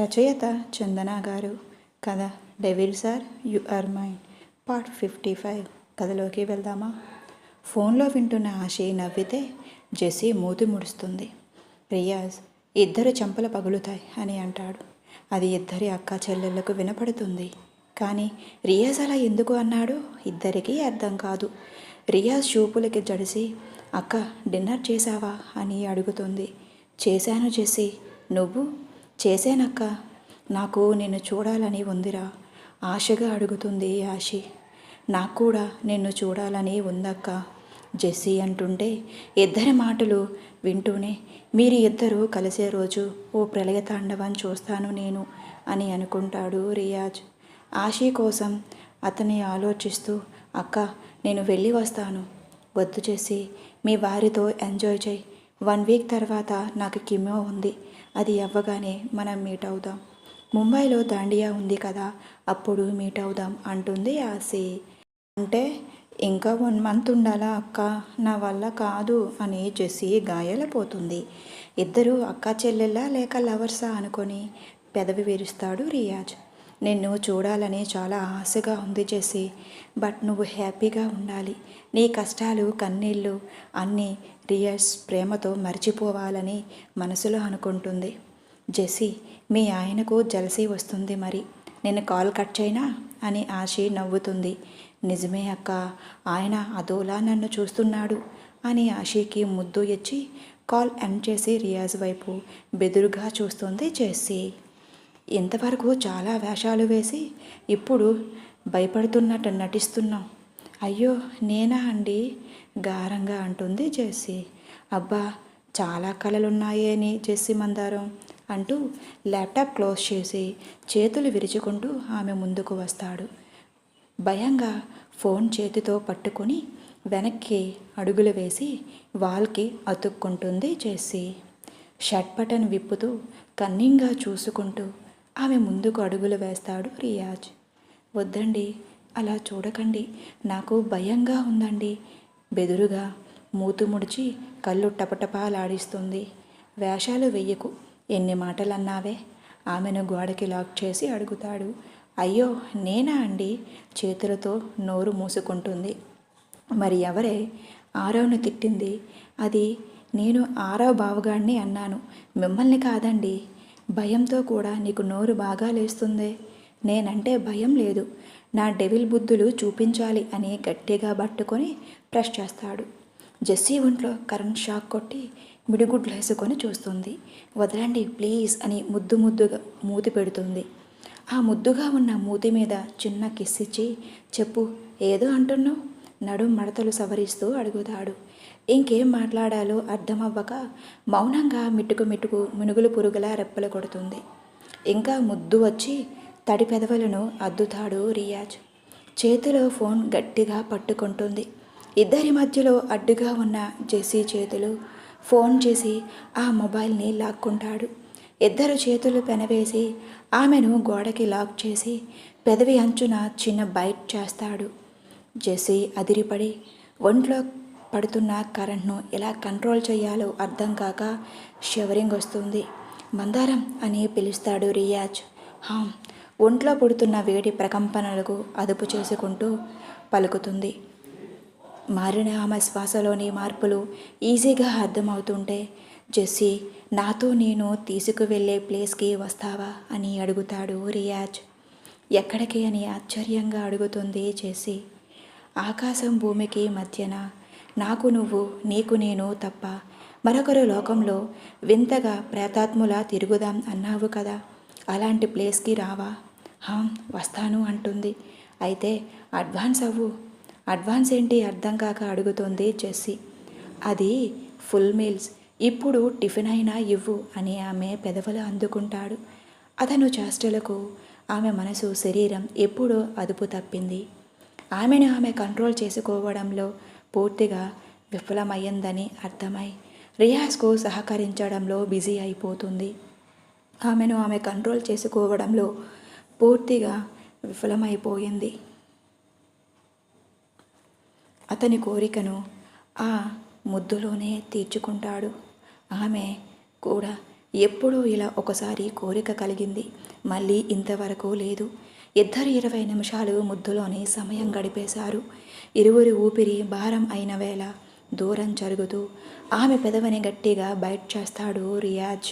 రచయిత చందన గారు కథ devil sir you are mine part fifty five కథలోకి వెళ్దామా? ఫోన్లో వింటున్న ఆశి నవ్వితే జెస్సీ మూతి ముడుస్తుంది. రియాజ్ ఇద్దరు చెంపలు పగులుతాయి అని అంటాడు. అది ఇద్దరి అక్క చెల్లెళ్ళకు వినపడుతుంది. కానీ రియాజ్ అలా ఎందుకు అన్నాడు ఇద్దరికీ అర్థం కాదు. రియాజ్ చూపులకి జడిసి అక్క డిన్నర్ చేశావా? అని అడుగుతుంది. చేశాను జెస్సీ. నువ్వు చేశానక్క. నాకు నిన్ను చూడాలని ఉందిరా ఆశగా అడుగుతుంది ఆశి. నాకు కూడా నిన్ను చూడాలని ఉందక్క. జెస్సీ అంటుంటే ఇద్దరి మాటలు వింటూనే మీరు ఇద్దరూ కలిసే రోజు ఓ ప్రళయ తాండవం చూస్తాను నేను అని అనుకుంటాడు రియాజ్. ఆశీ కోసం అతన్ని ఆలోచిస్తూ అక్క నేను వెళ్ళి వస్తాను. వద్దు చేసి మీ వారితో ఎంజాయ్ చేయి. వన్ వీక్ తర్వాత నాకు కిమో ఉంది. అది అవ్వగానే మనం మీట్ అవుదాం. ముంబైలో దాండియా ఉంది కదా అప్పుడు మీట్ అవుదాం అంటుంది ఆసి అంటే ఇంకా వన్ మంత్ ఉండాలా అక్క? నా వల్ల కాదు అని జెస్సి గాయాలపోతుంది. ఇద్దరు అక్క చెల్లెల్లా లేక లవర్సా అనుకొని పెదవి విరుస్తాడు రియాజ్. నిన్ను చూడాలని చాలా ఆశగా ఉంది జెస్సీ. బట్ నువ్వు హ్యాపీగా ఉండాలి. నీ కష్టాలు కన్నీళ్ళు అన్నీ రియాజ్ ప్రేమతో మర్చిపోవాలని మనసులో అనుకుంటుంది. జెస్సీ మీ ఆయనకు జలసి వస్తుంది మరి. నేను కాల్ కట్ చేయనా? అని ఆశి నవ్వుతుంది. నిజమే అక్క ఆయన అదోలా నన్ను చూస్తున్నాడు అని ఆశీకి ముద్దు ఇచ్చి కాల్ ఎండ్ చేసి రియాజ్ వైపు బెదురుగా చూస్తుంది జెస్సీ. ఇంతవరకు చాలా వేషాలు వేసి ఇప్పుడు భయపడుతున్నట్టు నటిస్తున్నాం అయ్యో నేనా అండి? గారంగా అంటుంది జెస్సీ. అబ్బా చాలా కళలున్నాయని జెస్సీ మందారం అంటూ ల్యాప్టాప్ క్లోజ్ చేసి చేతులు విరుచుకుంటూ ఆమె ముందుకు వస్తాడు. భయంగా ఫోన్ చేతితో పట్టుకొని వెనక్కి అడుగులు వేసి వాల్కి అతుక్కుంటుంది జెస్సీ. షట్ బటన్ విప్పుతూ కన్నింగా చూసుకుంటూ ఆమె ముందుకు అడుగులు వేస్తాడు రియాజ్. వద్దండి అలా చూడకండి నాకు భయంగా ఉందండి. బెదురుగా మూతు ముడిచి కళ్ళు టపటపాలాడిస్తుంది. వేషాలు వెయ్యకు ఎన్ని మాటలన్నావే? ఆమెను గోడకి లాక్ చేసి అడుగుతాడు. అయ్యో నేనా అండి? చేతులతో నోరు మూసుకుంటుంది. మరి ఎవరే? ఆరవ్ను తిట్టింది. అది నేను ఆరవ్ బావగాడిని అన్నాను. మిమ్మల్ని కాదండి. భయంతో కూడా నీకు నోరు బాగా లేస్తుందే. నేనంటే భయం లేదు. నా డెవిల్ బుద్ధులు చూపించాలి అని గట్టిగా పట్టుకొని ప్రెస్ చేస్తాడు. జెస్సీ ఒంట్లో కరెంట్ షాక్ కొట్టి మిడిగుడ్లు వేసుకొని చూస్తుంది. వదలండి ప్లీజ్ అని ముద్దు ముద్దుగా మూతి పెడుతుంది. ఆ ముద్దుగా ఉన్న మూతి మీద చిన్న కిస్సిచ్చి చెప్పు ఏదో అంటున్నావు? నడుం మడతలు సవరిస్తూ అడుగుతాడు. ఇంకేం మాట్లాడాలో అర్థమవ్వక మౌనంగా మిట్టుకు మిట్టుకు మునుగులు పురుగులా రెప్పలు కొడుతుంది. ఇంకా ముద్దు వచ్చి తడి పెదవులను అద్దుతాడు రియాజ్. చేతిలో ఫోన్ గట్టిగా పట్టుకుంటుంది. ఇద్దరి మధ్యలో అడ్డుగా ఉన్న జెస్సీ చేతులు ఫోన్ చేసి ఆ మొబైల్ని లాక్కుంటాడు. ఇద్దరు చేతులు పెనవేసి ఆమెను గోడకి లాక్ చేసి పెదవి అంచున చిన్న బైట్ చేస్తాడు. జెస్సీ అదిరిపడి ఒంట్లో పడుతున్న కరెంట్ను ఎలా కంట్రోల్ చేయాలో అర్థం కాక షవరింగ్ వస్తుంది. మందారం అని పిలుస్తాడు రియాజ్. హామ్ ఒంట్లో పుడుతున్న వేడి ప్రకంపనలకు అదుపు చేసుకుంటూ పలుకుతుంది. మారిన ఆమె శ్వాసలోని మార్పులు ఈజీగా అర్థమవుతుంటే జెస్సీ నాతో నేను తీసుకువెళ్ళే ప్లేస్కి వస్తావా? అని అడుగుతాడు రియాజ్. ఎక్కడికి? అని ఆశ్చర్యంగా అడుగుతుంది జెస్సీ. ఆకాశం భూమికి మధ్యన? నాకు నువ్వు నీకు నేను తప్ప మరొకరు లోకంలో వింతగా ప్రేతాత్ములా తిరుగుదాం అన్నావు కదా. అలాంటి ప్లేస్కి రావా? హాం వస్తాను అంటుంది. అయితే అడ్వాన్స్ అవ్వు. అడ్వాన్స్ ఏంటి అర్థం కాక అడుగుతుంది జెస్సీ. అది ఫుల్ మీల్స్. ఇప్పుడు టిఫిన్ అయినా ఇవ్వు అని ఆమె పెదవులు అందుకుంటాడు. అతను చేష్టలకు ఆమె మనసు శరీరం ఎప్పుడూ అదుపు తప్పింది. ఆమెను ఆమె కంట్రోల్ చేసుకోవడంలో పూర్తిగా విఫలమయ్యిందని అర్థమై రియాజ్కు సహకరించడంలో బిజీ అయిపోతుంది. ఆమెను ఆమె కంట్రోల్ చేసుకోవడంలో పూర్తిగా విఫలమైపోయింది. అతని కోరికను ఆ ముద్దులోనే తీర్చుకుంటాడు. ఆమె కూడా ఎప్పుడూ ఇలా ఒకసారి కోరిక కలిగింది. మళ్ళీ ఇంతవరకు లేదు. ఇద్దరు ఇరవై నిమిషాలు ముద్దులోనే సమయం గడిపేశారు. ఇరువురి ఊపిరి భారం అయిన వేళ దూరం జరుగుతూ ఆమె పెదవిని గట్టిగా బయట చేస్తాడు రియాజ్.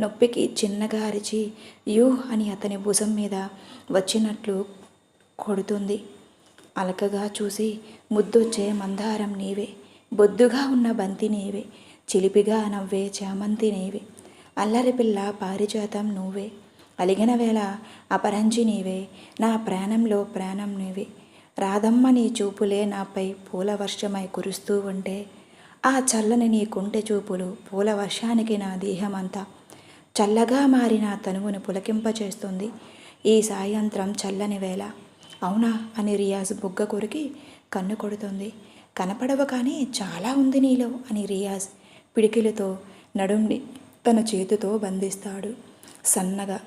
నొప్పికి చిన్నగా అరిచి యూ అని అతని భుజం మీద వచ్చినట్లు కొడుతుంది. అలకగా చూసి ముద్దొచ్చే మందారం నీవే బొద్దుగా ఉన్న బంతి నీవే చిలిపిగా నవ్వే చామంతి నీవే అల్లరి పిల్ల పారిజాతం నువ్వే అలిగిన వేళ అపరంజి నీవే నా ప్రాణంలో ప్రాణం నీవే. రాధమ్మ నీ చూపులే నాపై పూల వర్షమై కురుస్తూ ఉంటే ఆ చల్లని నీ కుంటె చూపులు పూల వర్షానికి నా దేహమంతా. చల్లగా మారిన తనువును పులకింపచేస్తుంది ఈ సాయంత్రం చల్లని వేళ. అవునా? అని రియాజ్ బుగ్గ కొరికి కన్ను కొడుతుంది. కనపడవ కానీ చాలా ఉంది నీలో అని రియాజ్ పిడికిలతో నడుండి తన చేతితో బంధిస్తాడు. సన్నగా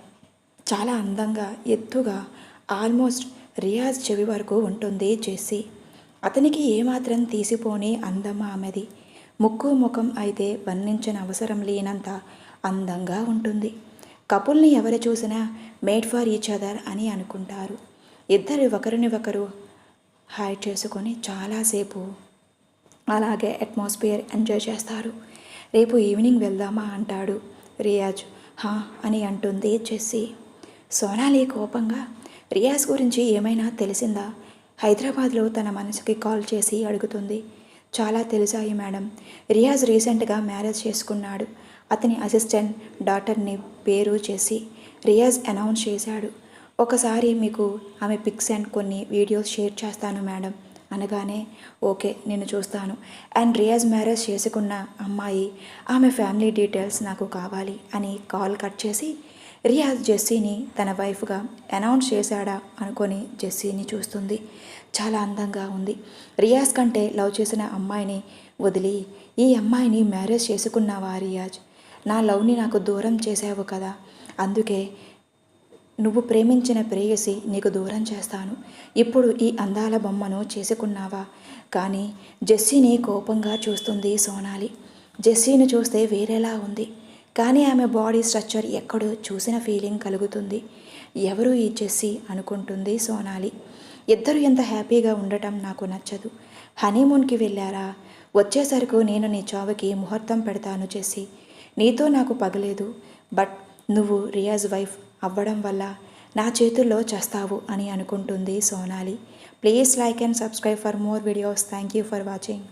చాలా అందంగా ఎత్తుగా ఆల్మోస్ట్ రియాజ్ చెవి వరకు ఉంటుంది జెస్సీ. అతనికి ఏమాత్రం తీసిపోని అందం ఆమెది. ముక్కు ముఖం అయితే వర్ణించిన అవసరం లేనంత అందంగా ఉంటుంది. కపుల్ని ఎవరు చూసినా మేడ్ ఫర్ ఈచ్ అదర్ అని అనుకుంటారు. ఇద్దరు ఒకరిని ఒకరు హాయ్ చేసుకొని చాలాసేపు అలాగే అట్మాస్ఫియర్ ఎంజాయ్ చేస్తారు. రేపు ఈవినింగ్ వెళ్దామా అంటాడు రియాజ్. హా అని అంటుంది జెస్సీ. సోనాలి కోపంగా రియాజ్ గురించి ఏమైనా తెలిసిందా? హైదరాబాద్లో తన మనసుకి కాల్ చేసి అడుగుతుంది. చాలా తెలిసాయి మేడం. రియాజ్ రీసెంట్గా మ్యారేజ్ చేసుకున్నాడు. అతని అసిస్టెంట్ డాటర్ని పేరు చేసి రియాజ్ అనౌన్స్ చేశాడు. ఒకసారి మీకు ఆమె పిక్స్ అండ్ కొన్ని వీడియోస్ షేర్ చేస్తాను మేడం. అనగానే ఓకే నేను చూస్తాను. అండ్ రియాజ్ మ్యారేజ్ చేసుకున్న అమ్మాయి ఆమె ఫ్యామిలీ డీటెయిల్స్ నాకు కావాలి అని కాల్ కట్ చేసి రియాజ్ జెస్సీని తన వైఫ్గా అనౌన్స్ చేశాడా అనుకొని జెస్సీని చూస్తుంది. చాలా అందంగా ఉంది. రియాజ్ కంటే లవ్ చేసిన అమ్మాయిని వదిలి ఈ అమ్మాయిని మ్యారేజ్ చేసుకున్నావా రియాజ్? నా లవ్ని నాకు దూరం చేసావు కదా. అందుకే నువ్వు ప్రేమించిన ప్రేయసి నీకు దూరం చేస్తాను. ఇప్పుడు ఈ అందాల బొమ్మను చేసుకున్నావా? కానీ జెస్సీని కోపంగా చూస్తుంది సోనాలి. జెస్సీని చూస్తే వేరేలా ఉంది. కానీ ఆమె బాడీ స్ట్రక్చర్ ఎక్కడో చూసిన ఫీలింగ్ కలుగుతుంది. ఎవరు ఈ జెస్సీ అనుకుంటుంది సోనాలి. ఇద్దరు ఎంత హ్యాపీగా ఉండటం నాకు నచ్చదు. హనీమూన్కి వెళ్ళారా? వచ్చేసరికి నేను నీ చావుకి ముహూర్తం పెడతాను చేసి నీతో నాకు పగలేదు. బట్ నువ్వు రియాజ్ వైఫ్ అవ్వడం వల్ల నా చేతుల్లో చేస్తావు అని అనుకుంటుంది Sonali. Please like and subscribe for more videos. Thank you for watching.